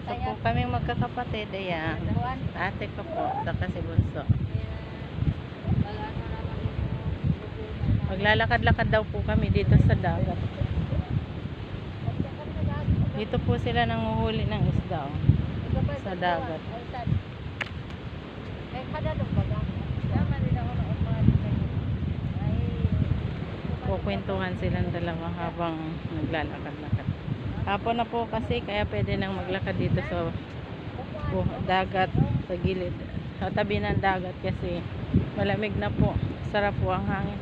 Ito tayo. po kami magkakapatid. Ayan. Ate ko po. Saka si Bunso. Maglalakad-lakad daw po kami dito sa dagat. Dito po sila nanguhuli ng isda. oh. Sa dagat. Ay, kadalong baga. Kukwentuhan silang dalawa habang naglalakad-lakad. Hapon na po kasi kaya pwede nang maglakad dito sa bu- dagat sa gilid. Sa tabi ng dagat kasi malamig na po. Sarap po ang hangin.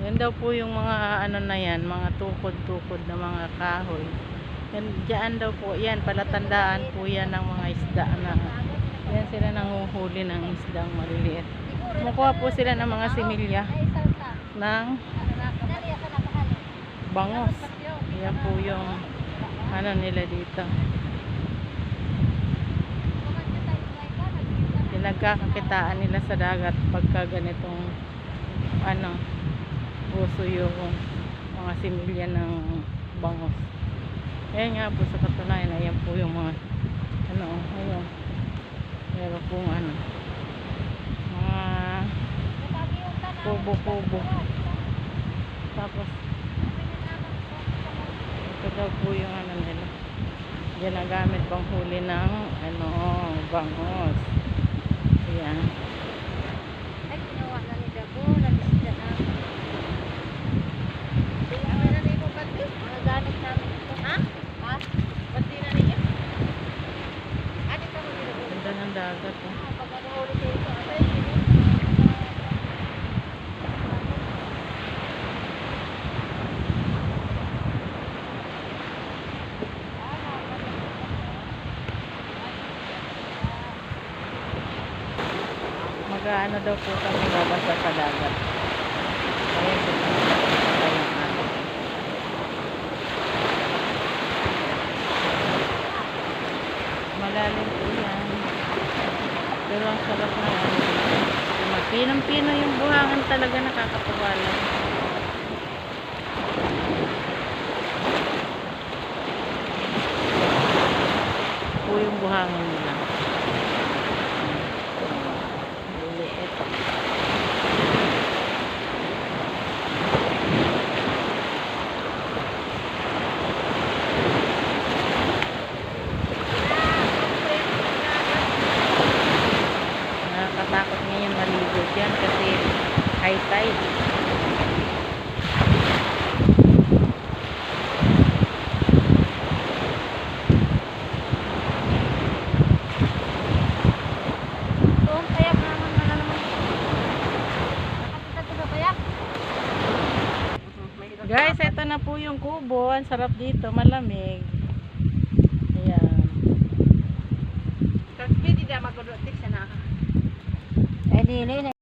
Yan daw po yung mga ano na yan, mga tukod-tukod na mga kahoy. Yan, dyan daw po, yan, palatandaan po yan ng mga isda na yan sila nanguhuli ng isdang maliliit. Kumukuha po sila ng mga similya ng bangos. Yan po yung ano nila dito. Pinagkakakitaan nila sa dagat pagka ganitong ano puso yung mga similya ng bangos. Ayan nga po sa katunayan, ayan po yung mga ano, ayun. Meron pong ano mga kubo-kubo. Tapos ito daw po yung ano nila. Ginagamit pang huli ng ano, bangos. Ayan. Ay, ginawa na ni Dabo, nalisda na. Kami na nito pati. Mga gamit namin ito. Ha? Ha? Pati na ninyo? Ano ka mo nilo? Ganda ng dagat. Oh. Ano yun? Mag-ano daw po kami babasa sa dagat. Malalim po sarap na ano. Pinang-pino yung buhangan talaga nakakapawala. po yung buhangin nila. Liliit. Nakakatakot ngayon maligo dyan kasi high tide. Doon, payak naman na naman. Nakapita ito ba payak? Guys, ito na po yung kubo. Ang sarap dito, malamig. Ayan. Kasi di na magkudutik siya na. Eh,